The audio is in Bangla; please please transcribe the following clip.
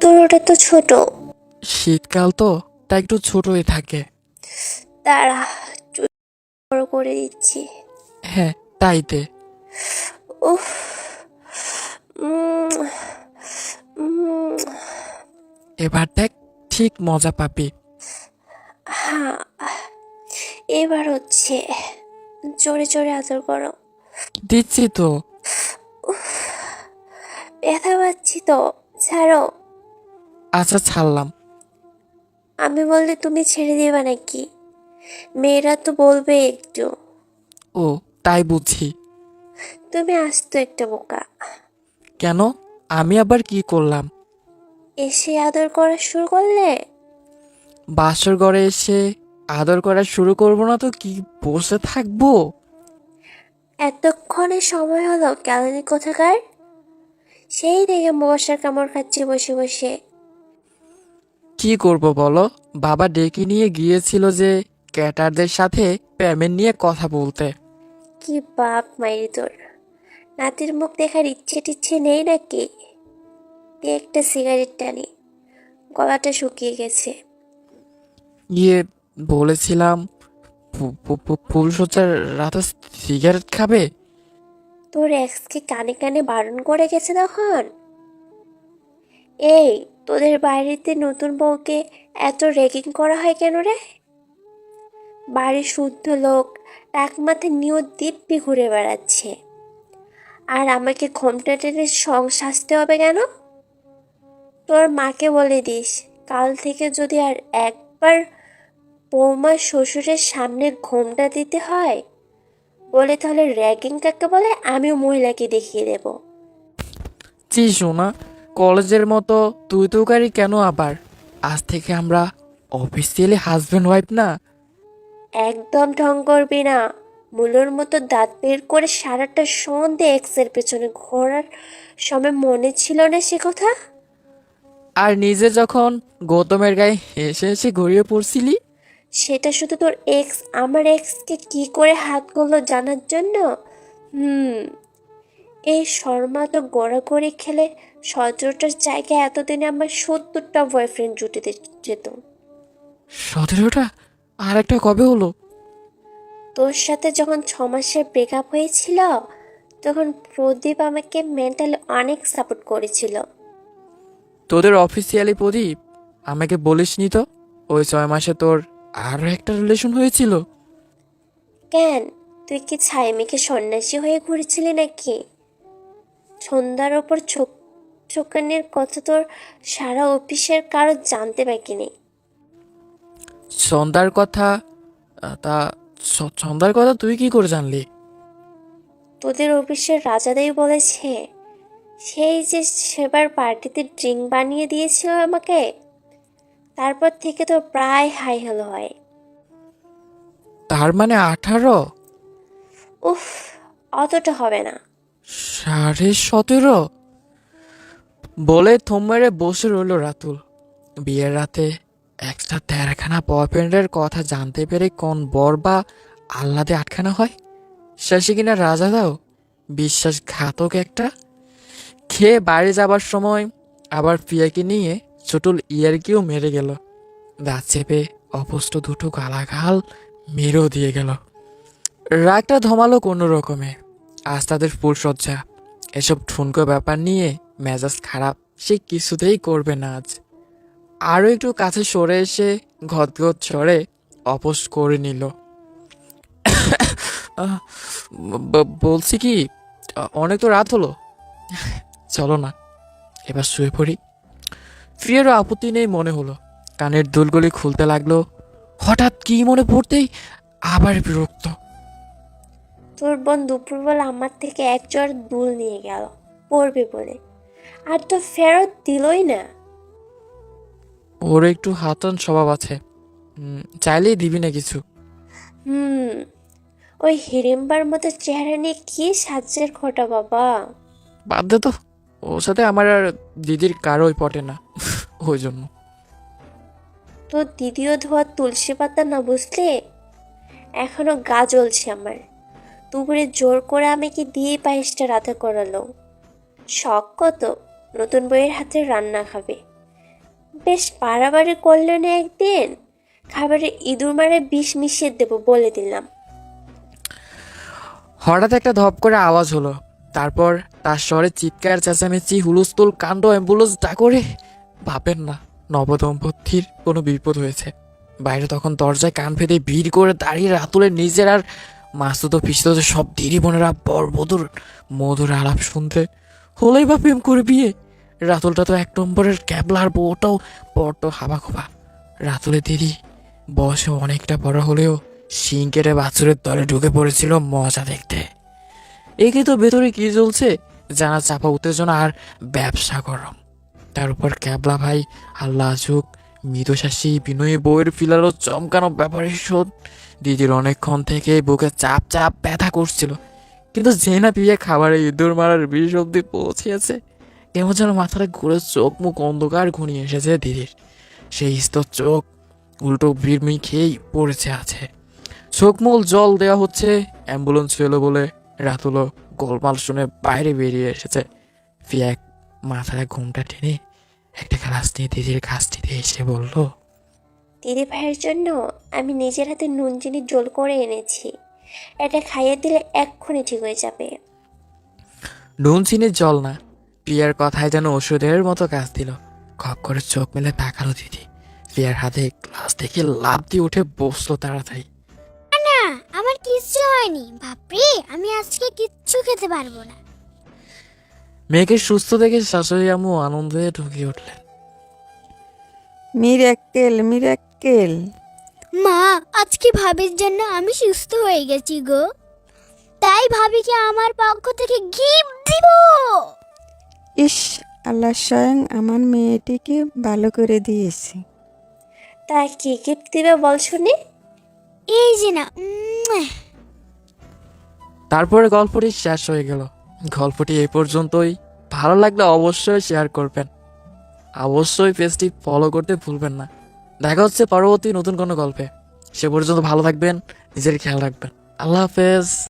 তোর ওটা তো ছোট। শীতকাল তো তাই একটু ছোটই থাকে। দাঁড়া চুল বড় করে দিচ্ছি। হ্যাঁ উফ উম, উম, এবার দেখ ঠিক মজা পাবি। হ্যাঁ এবার হচ্ছে জোরে জোরে আদর করো। দিচ্ছি তো। ব্যথা পাচ্ছি তো ছাড়ো। আচ্ছা ছাড়লাম। আমি বললে তুমি ছেড়ে দেবে নাকি? মেয়েরা তো বলবে একটু। ও তাই বুঝি। তুমি আসতো একটা বোকা। কেন? আমি আবার কি করলাম? এসে আদর করা শুরু করলে? বাসর ঘরে এসে আদর করা শুরু করব না তো কি বসে থাকব? এতক্ষণে সময় হলো ক্যালানি কোথাকার? সেই দেখে মশার কামড় খাচ্ছি বসে বসে। কি করব বলো? বাবা ডেকে নিয়ে গিয়েছিল যে ক্যাটারদের সাথে পেমেন্ট নিয়ে কথা বলতে। কি বাপ মাইরি তোর নাতির মুখ দেখার ইচ্ছে টিচ্ছে নেই নাকি? একটা সিগারেট টানি। গলাটা শুকিয়ে গেছে। ইয়ে বলেছিলাম ফুলসজ্জার রাতে সিগারেট খাবে? তোর এক্সকে কানে কানে বারণ করে গেছে তখন? এই তোদের বাড়িতে নতুন বউকে এত রেগিং করা হয় কেন রে? বাড়ির শুদ্ধ লোক এক মাথায় নিয়ে দিব্যি ঘুরে বেড়াচ্ছে। আর আমাকে ঘোমটা টেনে সং সাজতে হবে কেন? তোর মাকে বলে দিস, কাল থেকে যদি আর একবার বৌমা শ্বশুরের সামনে ঘোমটা দিতে হয়, বলে তাহলে র্যাগিং কাকে বলে? আমিও মহিলাকে দেখিয়ে দেব। জি কলেজের মতো তুই তুকারি কেন আবার? আজ থেকে আমরা অফিসিয়ালি হাজব্যান্ড ওয়াইফ না? একদম ঢং করবি না। মুলোর মতো দাঁত বের করে সারাটা সন্ধে এক্সের পেছনে ঘোরার সময় মনে ছিল না সে কথা? আর নিজে যখন গৌতমের গায়ে হেসে হেসে গড়িয়ে পড়ছিলি? সেটা শুধু তোর এক্স আমার এক্সকে কি করে হাত করল জানার জন্য? হুম এই শর্মা তো গড়াগড়ি খেলে সতেরোটার জায়গায় এতদিনে আমার সত্তরটা বয়ফ্রেন্ড জুটিতে যেত। সতেরোটা? আর একটা কবে হলো? তোর সাথে যখন ছ মাসের ব্রেকআপ হয়েছিল তখন প্রদীপ আমাকে মেন্টালি অনেক সাপোর্ট করেছিল। তোদের অফিসিয়ালি প্রদীপ? আমাকে বলিসনি তো? ওই ছয় মাসে তোর আরও একটা রিলেশন হয়েছিল? কেন? তুই কি ছাইমিকে সন্ন্যাসী হয়ে ঘুরেছিলি নাকি? সন্ধ্যার ওপর চোখানের কথা তোর সারা অফিসের কারও জানতে বাকি নেই। সন্ধ্যার কথা তা সন্ধ্যার কথা তুই কি করে জানলি? তোদের অফিসের রাজাদাই বলেছে সেই যে সেবার পার্টিতে ড্রিঙ্ক বানিয়ে দিয়েছিল আমাকে তারপর থেকে তো প্রায় হাই হ্যালো হয়। তার মানে আঠারো? উফ অতটা হবে না। সাড়ে সতেরো? বলে থম মেরে বসে রইল রাতুল। বিয়ের রাতে একটা তেরখানা বয়ফ্রেন্ডের কথা জানতে পেরে কোন বর বা আহ্লাদে আটখানা হয়? শেষে কিনা রাজা দাও? বিশ্বাসঘাতক একটা। খেয়ে বাড়ি যাবার সময় আবার পিয়াকে নিয়ে চটুল ইয়ারকিও মেরে গেল। দাঁত চেপে অপুষ্ট দুটো গালাগাল মেরেও দিয়ে গেল। রাগটা ধমালো কোনো রকমে। আজ তাদের ফুলসজ্জা এসব ঠুনকো ব্যাপার নিয়ে মেজাজ খারাপ। সে কিছুতেই করবে না আজ। আরও একটু কাছে সরে এসে ঘদঘদ সরে অপোস করে নিল। বলছি কি, অনেক তো রাত হলো। চলো না, এবার শুয়ে পড়ি। ফিরেরও আপত্তি নেই মনে হলো। কানের দুলগুলি খুলতে লাগল। হঠাৎ কি মনে পড়তেই আবার বিরক্ত। তোর বোন দুপুরবেলা আমার থেকে এক জ্বর দুল নিয়ে গেল পড়বে বলে। আর তো ফেরত দিলই না। ওর একটু হাতন স্বভাব আছে। উম, চাইলেই দিবি না কিছু। হুম ওই হিড়িম্বার মতো চেহারা নিয়ে কি সাজ্যের খোটা বাবা। বাদ দে তো ওর সাথে আমার আর দিদির কারোই পটে না ওই জন্য। তোর দিদিও ধোয়া তুলসী পাতা না বুঝলে? এখনও গা জ্বলছে আমার। দুপুরে জোর করে আমাকে দিয়ে পায়েসটা রাতে করালো। শখ কত, নতুন বইয়ের হাতে রান্না খাবে। বেশ বাড়াবাড়ি করলে না একদিন? খাবারে ইঁদুর মারে বিষ মিশিয়ে দেবো বলে দিলাম। হঠাৎ একটা ধপ করে আওয়াজ হলো। তারপর তার স্বরে চিৎকার, চেঁচামেচি, হুলস্থুল কাণ্ড, অ্যাম্বুলেন্স ডাকরে ভাবেন না, নবদম্পতির কোনো বিপদ হয়েছে। বাইরে তখন দরজায় কান ফেদে ভিড় করে দাঁড়িয়ে রাতুলের নিজের আর মাসুদ পিসুত সব দিদি বোনেরা বর মধুর মধুর আলাপ শুনতে। হলেই বা প্রেম করে বিয়ে। রাতুলটা তো এক নম্বরের ক্যাবলার বউটাও বড্ড হাবা খোবা রাতুলের দিদি বয়সে অনেকটা বড় হলেও শিং কেটে বাছুরের দলে ঢুকে পড়েছিল মজা দেখতে। একে তো ভেতরে কি চলছে জানা চাপা উত্তেজনা আর ব্যবসা গরম। তার উপর ক্যাবলা ভাই, আল্লাহ যুগ মৃদুশাসী, বিনয়ী বইয়ের ফিলালো চমকানো ব্যাপারের শোধ দিদির অনেকক্ষণ থেকে বুকে চাপ চাপ ব্যথা করছিল। কিন্তু যে না পিয়ে খাবারে ইঁদুর মারার বিষ অব্দি পৌঁছেছে। কেমন যেন মাথাটা ঘুরে চোখ মুখ অন্ধকার ঘনিয়ে এসেছে দিদির। সেই স্তর চোখ উল্টো বিড়মি খেয়েই পড়েছে আছে। চোখ মূল জল দেওয়া হচ্ছে, অ্যাম্বুলেন্স এলো বলে রাতুলো গোলমাল শুনে বাইরে বেরিয়ে এসেছে। ফিয়াক মাথায় ঘুমটা টেনে একটা গ্লাস নিয়ে দিদির কাছটিতে এসে বলল দিদি ভাইয়ের জন্য আমি নিজের হাতে নুন চিনি জোল করে এনেছি। এটা খাইয়ে দিলে এক্ষুনি ঠিক হয়ে যাবে। নুন চিনির জল না। প্রিয়ার কথায় যেন ওষুধের মতো কাজ দিল। খপ করে চোখ মেলে তাকালো দিদি। প্রিয়ার হাতে গ্লাস দেখে লাভ দিয়ে উঠে বসল তাড়াতাড়ি। না আমার কিচ্ছু হয়নি। বাপরে আমি আজকে কিচ্ছু খেতে পারব না। মেয়েকে সুস্থ দেখে শাশুড়ি আম্মু আনন্দে ঢুকে উঠলেন। Miracle miracle. মা আজকে ভাবির জন্য আমি সুস্থ হয়ে গেছি গো। তাই ভাবিকে আমার পক্ষ থেকে গিফট দিব। ইস আল্লাহ স্বয়ং আমার মেয়েটিকে ভালো করে দিয়েছে। তা কি গিফট দিবে বল শুনি। এই যে না উম, তারপরে গল্পটি শেষ হয়ে গেল। গল্পটি এই পর্যন্তই। ভালো লাগলে অবশ্যই শেয়ার করবেন। অবশ্যই পেজটি ফলো করতে ভুলবেন না। দেখা হচ্ছে পরবর্তী নতুন কোনো গল্পে। সে পর্যন্ত ভালো থাকবেন, নিজের খেয়াল রাখবেন। আল্লাহ হাফেজ।